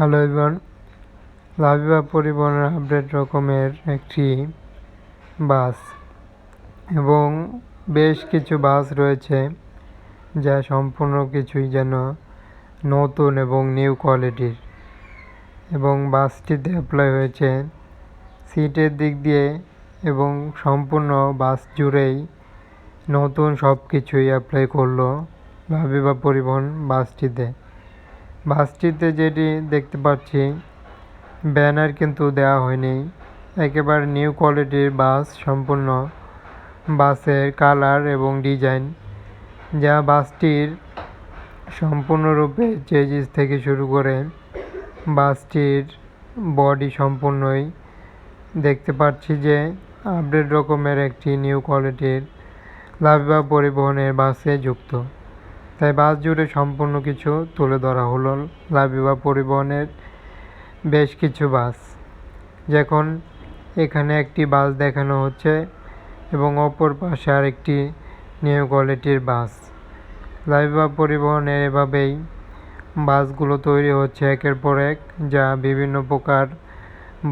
Hello everyone. লাভিবা পরিবহনের update রকমের একটি বাস এবং বেশ কিছু বাস রয়েছে যা সম্পূর্ণ কিছুই যেন নতুন এবং নিউ কোয়ালিটির এবং বাসটিতে অ্যাপ্লাই হয়েছে সিটের দিক দিয়ে এবং সম্পূর্ণ বাস জুড়েই নতুন সব কিছুই অ্যাপ্লাই করল লাভিবা পরিবহন বাসটিতে। বাসটিতে যেটি দেখতে পাচ্ছি, ব্যানার কিন্তু দেওয়া হয়নি। একেবারে নিউ কোয়ালিটির বাস, সম্পূর্ণ বাসের কালার এবং ডিজাইন যা বাসটির সম্পূর্ণরূপে চেজিস থেকে শুরু করে বাসটির বডি সম্পূর্ণই দেখতে পাচ্ছি যে আপডেট রকমের একটি নিউ কোয়ালিটির লাভবা পরিবহনের বাসে যুক্ত। তাই বাস জুড়ে সম্পূর্ণ কিছু তুলে ধরা হলো লাভিবা পরিবহনের বেশ কিছু বাস। যখন এখানে একটি বাস দেখানো হচ্ছে এবং অপর পাশে আরেকটি নিউ কোয়ালিটির বাস। লাভিবা পরিবহনের এভাবেই বাসগুলো তৈরি হচ্ছে একের পর এক, যা বিভিন্ন প্রকার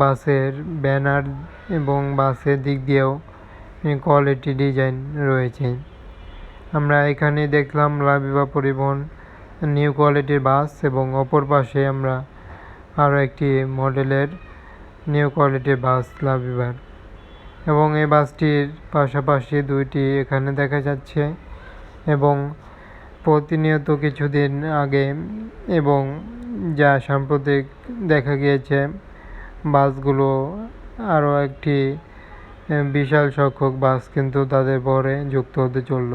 বাসের ব্যানার এবং বাসের দিক দিয়েও কোয়ালিটি ডিজাইন রয়েছে। আমরা এখানে দেখলাম লাভিবা পরিবহন নিউ কোয়ালিটির বাস এবং অপর পাশে আমরা আরও একটি মডেলের নিউ কোয়ালিটির বাস লাভিবার এবং এই বাসটির পাশাপাশি দুইটি এখানে দেখা যাচ্ছে এবং প্রতিনিয়ত কিছুদিন আগে এবং যা সাম্প্রতিক দেখা গিয়েছে, বাসগুলো আরও একটি বিশাল সংখ্যক বাস কিন্তু তাদের পরে যুক্ত হতে চলল।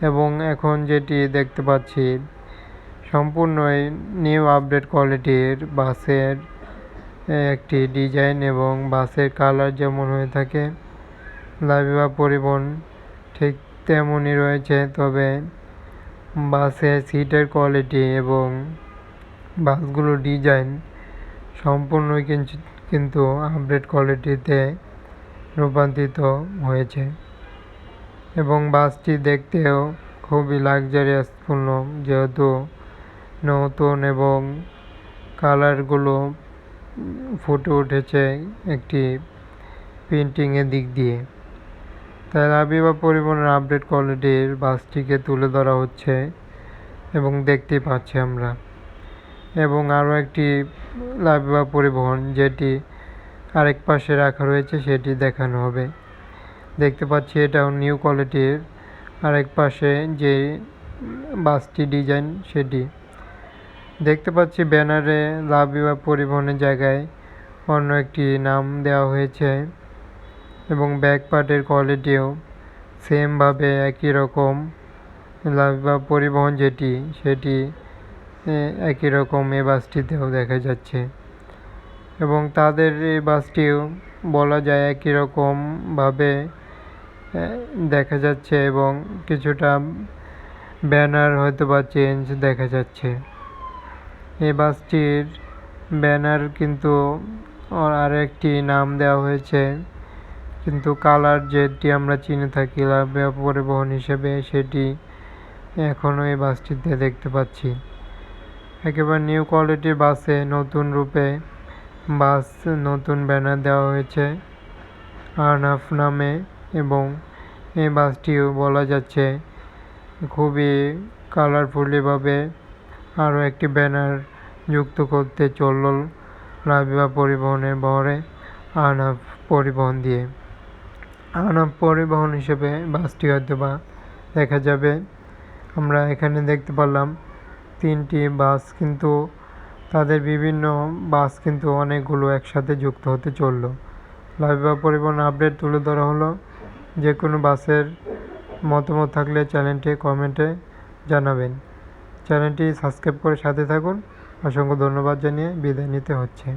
এবং এখন যেটি দেখতে পাচ্ছি সম্পূর্ণই নিউ আপডেট কোয়ালিটির বাসের একটি ডিজাইন এবং বাসের কালার যেমন হয়ে থাকে লাভিবা পরিবহন ঠিক তেমনই রয়েছে, তবে বাসের সিটের কোয়ালিটি এবং বাসগুলোর ডিজাইন সম্পূর্ণই কিন্তু আপডেট কোয়ালিটিতে রূপান্তরিত হয়েছে। এবং বাসটি দেখতেও খুবই লাক্সারিয়াসপূর্ণ যেহেতু নতুন এবং কালারগুলো ফুটে উঠেছে একটি প্রিন্টিংয়ের দিক দিয়ে। তাই আবিবা পরিবহনের আপডেট কোয়ালিটির বাসটিকে তুলে ধরা হচ্ছে এবং দেখতে পাচ্ছি আমরা। এবং আরও একটি লাভিবা পরিবহন যেটি আরেক পাশে রাখা রয়েছে সেটি দেখানো হবে। দেখতে পাচ্ছি এটাও নিউ কোয়ালিটির আরেক পাশে যে বাসটি ডিজাইন সেটি। দেখতে পাচ্ছি ব্যানারে লাভ বা পরিবহনের জায়গায় অন্য একটি নাম দেওয়া হয়েছে এবং ব্যাক পার্টের কোয়ালিটিও সেমভাবে একই রকম। লাভ বা পরিবহন যেটি, সেটি একই রকম এ বাসটিতেও দেখা যাচ্ছে। এবং তাদের এই বাসটিও বলা যায় একই রকমভাবে দেখা যাচ্ছে এবং কিছুটা ব্যানার হয়তো বা চেঞ্জ দেখা যাচ্ছে। এই বাসটির ব্যানার কিন্তু আর একটি নাম দেওয়া হয়েছে, কিন্তু কালার যেটি আমরা চিনে থাকি পরিবহন হিসেবে সেটি এখনও এই বাসটিতে দেখতে পাচ্ছি। একেবারে নিউ কোয়ালিটির বাসে নতুন রূপে বাস নতুন ব্যানার দেওয়া হয়েছে, আর্নাফ নামে। এবং এই বাসটিও বলা যাচ্ছে খুবই কালারফুলিভাবে আরও একটি ব্যানার যুক্ত করতে চলল রাবিবা পরিবহনের বহরে আনাফ পরিবহন দিয়ে। আনাফ পরিবহন হিসেবে বাসটি হয়তো বা দেখা যাবে। আমরা এখানে দেখতে পারলাম তিনটি বাস, কিন্তু তাদের বিভিন্ন বাস কিন্তু অনেকগুলো একসাথে যুক্ত হতে চলল। লাইভা পরিবহন আপডেট তুলে ধরা হলো যে কোনো বাসের মতামত থাকলে চ্যানেলটি কমেন্টে জানাবেন। চ্যানেলটি সাবস্ক্রাইব করে সাথে থাকুন। অসংখ্য ধন্যবাদ জানিয়ে বিদায় নিতে হচ্ছে।